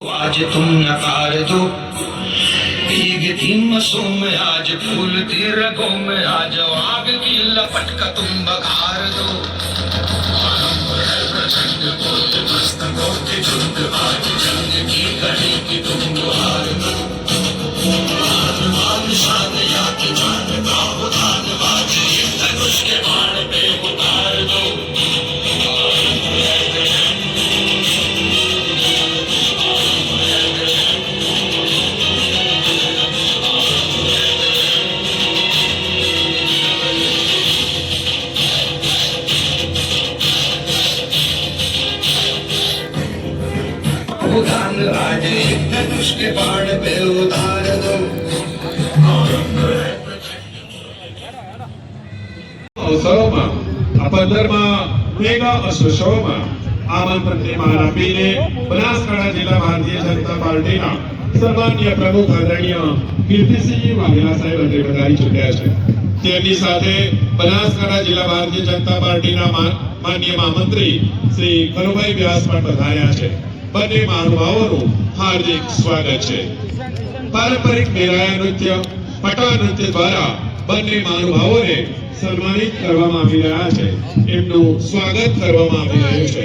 आज तुम नकार दो भीगती मसों में आज फूलती रगों में आज आग की लपट का तुम बघार શ્રી કનુભાઈ વ્યાસ પણ પધાર્યા છે. હાર્દિક સ્વાગત છે. પારંપરિક મેરાયા નૃત્ય નૃત્ય દ્વારા બંને મહાનુભાવોને સન્માનિત કરવામાં આવી રહ્યા છે. એમનું સ્વાગત કરવામાં આવી રહ્યું છે.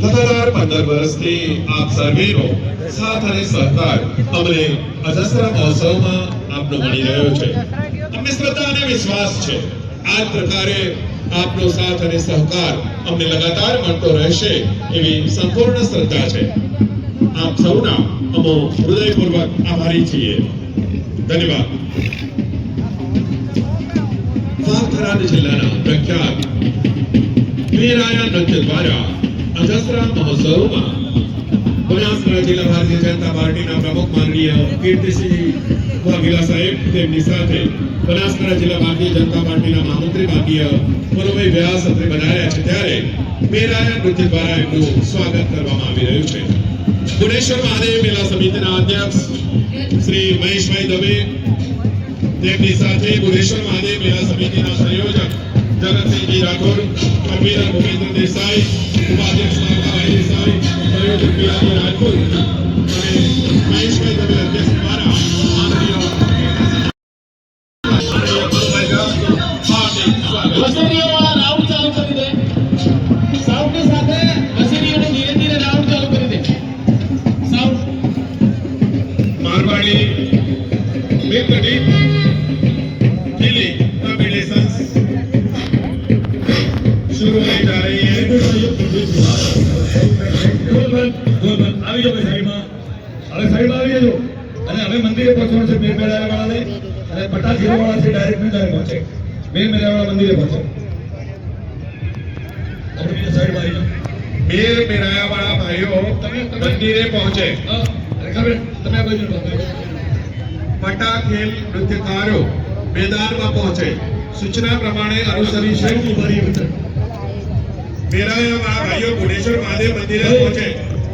લગાતાર પંદર વર્ષથી આપ સર્વેનો સાથ અને સહકાર અમને અજસ્ર મહોત્સવમાં આપનો મળી રહ્યો છે. અમને શ્રદ્ધા અને વિશ્વાસ છે. આ પ્રકારે આપનો સાથ અને સહકાર અમને લગાતાર મળતો રહેશે એવી સંપૂર્ણ શ્રદ્ધા છે. આપ સૌના અમો હૃદયપૂર્વક આભારી છીએ. ધન્યવાદ. વાવથરાદ જિલ્લાના પ્રખ્યાત મેરાયા નૃત્ય દ્વારા અજસ્રા મહોત્સવમાં બનાસકાંઠા જિલ્લા ભારતીય જનતા પાર્ટીના પ્રમુખ માનનીય કીર્તિસિંહ વાઘેલા સાહેબ તેમની સાથે બનાસકાંઠા જિલ્લા ભારતીય જનતા પાર્ટીના મહામંત્રી માનનીય મનોભાઈ વ્યાસ અત્રે બનાવ્યા છે. ત્યારે મેરાયા નૃત્ય દ્વારા એમનું સ્વાગત કરવામાં આવી રહ્યું છે. ભુવનેશ્વર મહાદેવ મેલા સમિતિના અધ્યક્ષ શ્રી મહેશભાઈ દવે તેમની સાથે ભુવનેશ્વર મહાદેવ મેળા સમિતિના સંયોજક જગતસિંહજી રાઠોડ કન્વીનર ભૂપેન્દ્ર દેસાઈ, ઉપાધ્યક્ષ દેસાઈ, સંયોજક પિલાજી રાજપૂત અને મહેશભાઈ દવે જજો હવે સાઈડમાં. હવે સાઈડમાં આવી જજો. અને હવે મંદિરે પહોંચવાનું છે મેર મેળાવા વાળાને અને પટા જીરો વાળા છે ડાયરેક્ટ મેળાવે પહોંચે. મેર મેળાવા મંદિરે પહોંચે. સૂચના પ્રમાણે અનુસરી છે. ઉભરી મેરાયા ભાઈઓ ગુડેશ્વર મહાદેવ મંદિરે પહોંચે.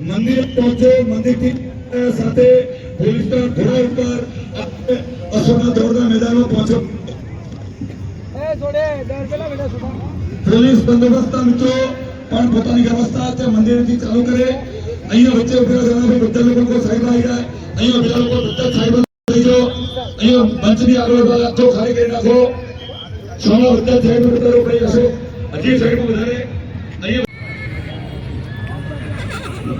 મંદિરે પહોંચો મંદિરથી સાથે પોલીસના ઘોડા ઉપર અશોકના દોડના મેદાનમાં પહોંચો પોલીસ બંદોબસ્તના મિત્રો પણ પોતાની વ્યવસ્થા તે મંદિરથી ચાલુ કરે. અહીંયા વચ્ચે ઉભેલા જણાવે બધા લોકો સાહેબ આવી જાય અહીંયા બધા લોકો બધા સાહેબ થઈ જાઓ અહીંયા મંચની આગળ આખો ખાલી કરી નાખો. સોના બધા સાહેબ બધા લોકો અહીં હશો. હજી સાહેબ વધારે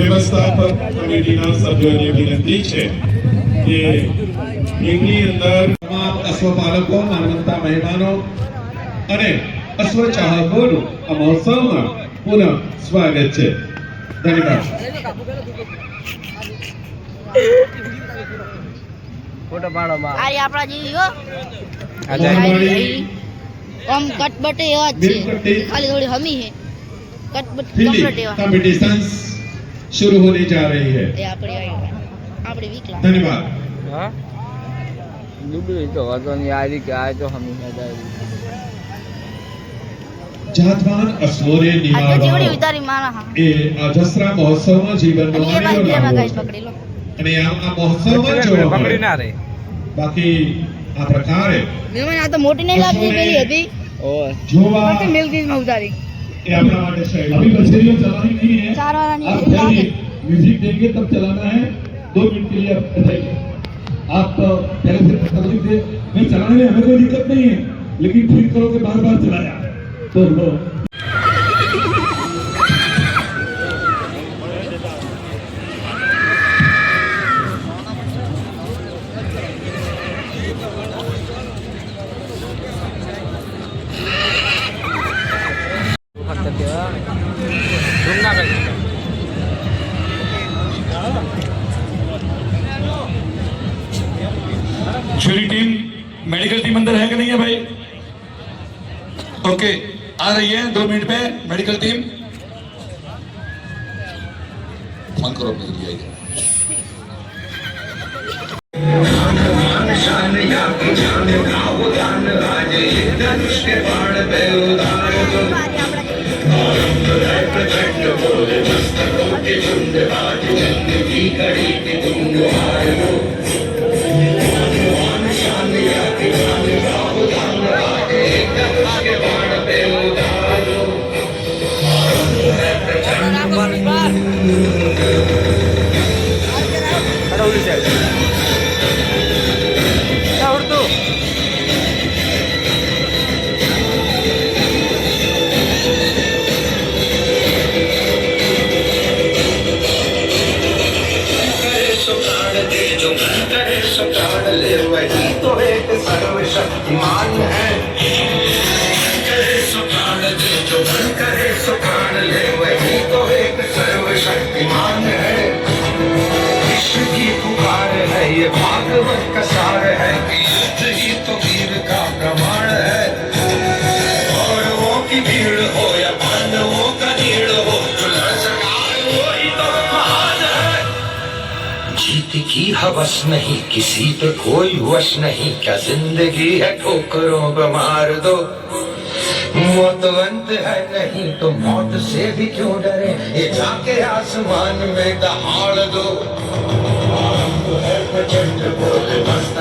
વ્યવસ્થાપક કમિટીના સભ્યોને વિનંતી છે કે એમની અંદર અશ્વપાલકો માનવતા મહેમાનો અને અશ્વ ચાહકોનું આ મહોત્સવમાં પુનઃ સ્વાગત છે. ધન્યવાદ. ફોટો પાડો એવા ખાલી થોડી હમી છે. કટબટ એવા. शुरू होने जा रही है એ આપણી આવી આપણી વિકલા धन्यवाद હા ડૂબી તો હતો નહીં આ રીતે આ તો હમી હજારી જાતવાન અશ્વોને આ તો જેવડી નિવાળવા ઉતારી મારા હા એ આ દસરા મહોત્સવમાં જીવનનો અને એ બાજુ માણેલો બે લાવો ગાઈસ પકડી લો અને આ આ મહોત્સવમાં જ જોવા મળે ના રે બાકી આ પ્રકારે મેમન આ તો મોટી નહીં લાગતી પેલી હતી ઓ જોવા મોટી મિલકીસ માં ઉતારી یہ اپنا ماڈل سٹائل ابھی بچیوں چلانی نہیں ہے چار والا نہیں آپ جائیے میوزک دیں گے تب چلانا ہے۔ دو منٹ کے لیے آپ بتائیے آپ پہلے سے تکلیف دے نہیں چلانے میں ہمیں کوئی دقت نہیں ہے لیکن ٹھیک بار بار چلایا۔ تو میڈیکل ٹیم اندر ہے کہ نہیں ہے بھائی؟ اوکے آ رہی ہے دو منٹ پہ میڈیکل ٹیم فون کرو اپنے لیے آئیے کرے سکھان لے وہی تو ایک سرو شکتیمان ہے۔ عشق کی پکار ہے، یہ بھاگوت کا سار ہے۔ یدھ ہی تو ویر کا پرماڑ ہے۔ گورووں کی بھیڑ ہو یا پانڈووں کا نیڑ ہو چلا سکار وہی تو مہان ہے۔ جیت کی حوث نہیں، کسی پہ کوئی وش نہیں۔ کیا زندگی ہے ٹھوکروں کو مار دو؟ موت انت ہے نہیں تو موت سے بھی کیوں ڈرے؟ یہ جا کے آسمان میں دہاڑ دو۔ ہے بول مست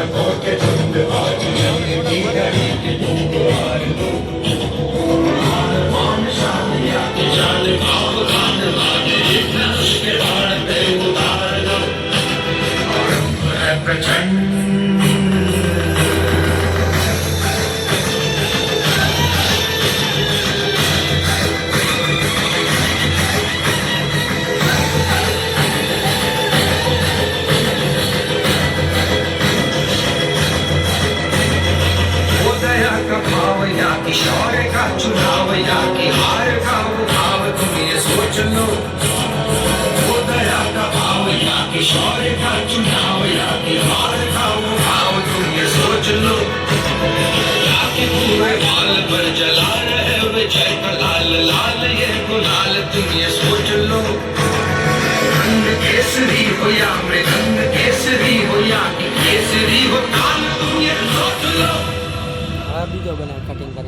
کہ شور کا چناؤ یا کہ ہار کا بھاؤ تم یہ سوچ لو۔ شور کا چناؤ یا ہار کا بھاؤ تم یہ سوچ لو۔ یا پورے بال پر جلا رہے ہوئے کا لال لال یہ گلال تم یہ سوچ لو۔ رنگ کیسری ہو یا میں کیسری ہو یا کیسری ہو کال تم یہ سوچ لو۔ ابھی جو بنا کٹنگ